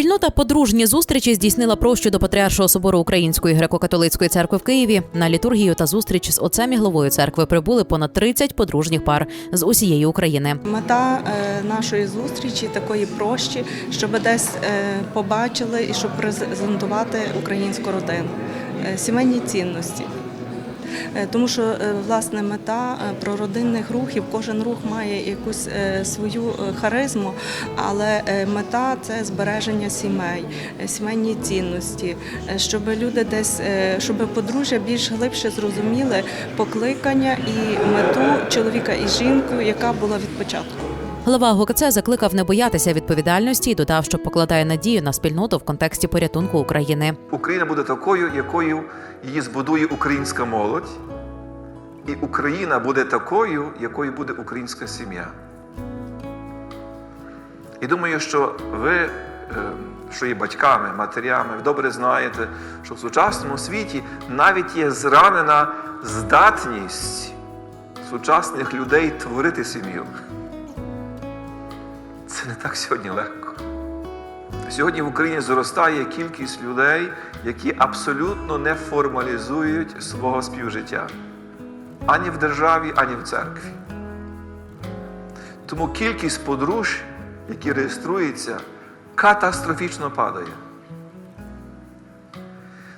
Спільнота подружні зустрічі здійснила прощу до Патріаршого собору Української греко-католицької церкви в Києві. На літургію та зустріч з отцем і главою церкви прибули понад 30 подружніх пар з усієї України. Мета е, нашої зустрічі такої прощі, щоб десь е, побачили і щоб презентувати українську родину, е, сімейні цінності. Е, Тому що е, власне мета е, прородинних рухів, кожен рух має якусь свою харизму, але мета це збереження сімей, сімейні цінності, щоб люди десь, щоб подружжя більш глибше зрозуміли покликання і мету чоловіка і жінку, яка була від початку. Глава ГОКЦ закликав не боятися відповідальності і додав, що покладає надію на спільноту в контексті порятунку України. Україна буде такою, якою її збудує українська молодь, і Україна буде такою, якою буде українська сім'я. І думаю, що ви, е, що є батьками, матерями, добре знаєте, що в сучасному світі навіть є зранена здатність сучасних людей творити сім'ю. Це не так сьогодні легко. Сьогодні в Україні зростає кількість людей, які абсолютно не формалізують свого співжиття ані в державі, ані в церкві. Тому кількість подружжя, які реєструються, катастрофічно падає.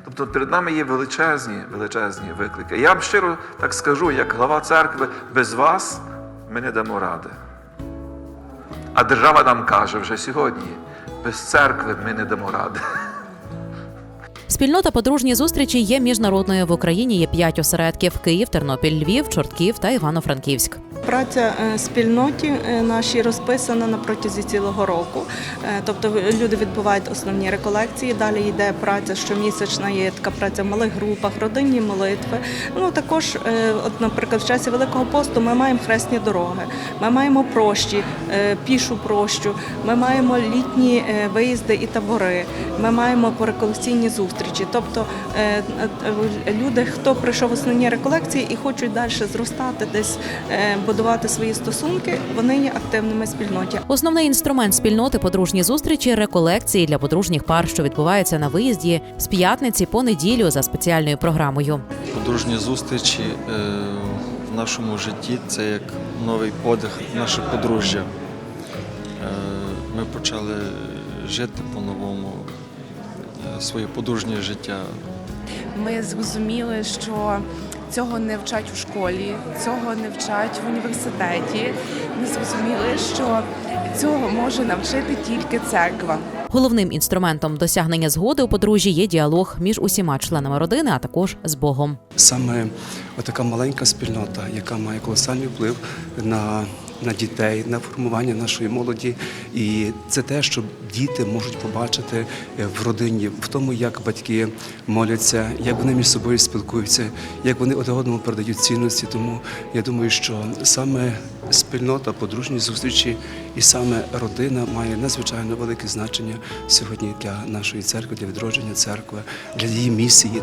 Тобто перед нами є величезні, величезні виклики. Я вам щиро так скажу, як глава церкви, без вас ми не дамо ради. А держава нам каже вже сьогодні, без церкви ми не дамо ради. Спільнота подружні зустрічі є міжнародною в Україні. Є п'ять осередків: Київ, Тернопіль, Львів, Чортків та Івано-Франківськ. Праця е, спільноті е, нашій розписана на протязі цілого року. Е, Тобто люди відбувають основні реколекції. Далі йде праця щомісячна, є така праця в малих групах, родинні молитви. Ну також, от, наприклад, в часі Великого посту ми маємо хресні дороги, ми маємо прощі, пішу прощу, ми маємо літні виїзди і табори, ми маємо пореколекційні зустрічі. Тобто е, е, люди, хто прийшов основні реколекції і хочуть далі зростати, десь е, будувати свої стосунки, вони є активними в спільноті. Основний інструмент спільноти подружні зустрічі реколекції для подружніх пар, що відбуваються на виїзді з п'ятниці по неділю за спеціальною програмою. Подружні зустрічі в нашому житті це як новий подих наше подружжя. Ми почали жити по-новому своє подружнє життя. Ми зрозуміли, що цього не вчать у школі, цього не вчать в університеті. Ми зрозуміли, що цього може навчити тільки церква. Головним інструментом досягнення згоди у подружжі є діалог між усіма членами родини, а також з Богом. Саме така маленька спільнота, яка має колосальний вплив на, на дітей, на формування нашої молоді. І це те, що діти можуть побачити е, в родині, в тому, як батьки моляться, як вони між собою спілкуються, як вони один одному передають цінності. Тому я думаю, що саме спільнота, подружні зустрічі і саме родина має надзвичайно велике значення сьогодні для нашої церкви, для відродження церкви, для її місії.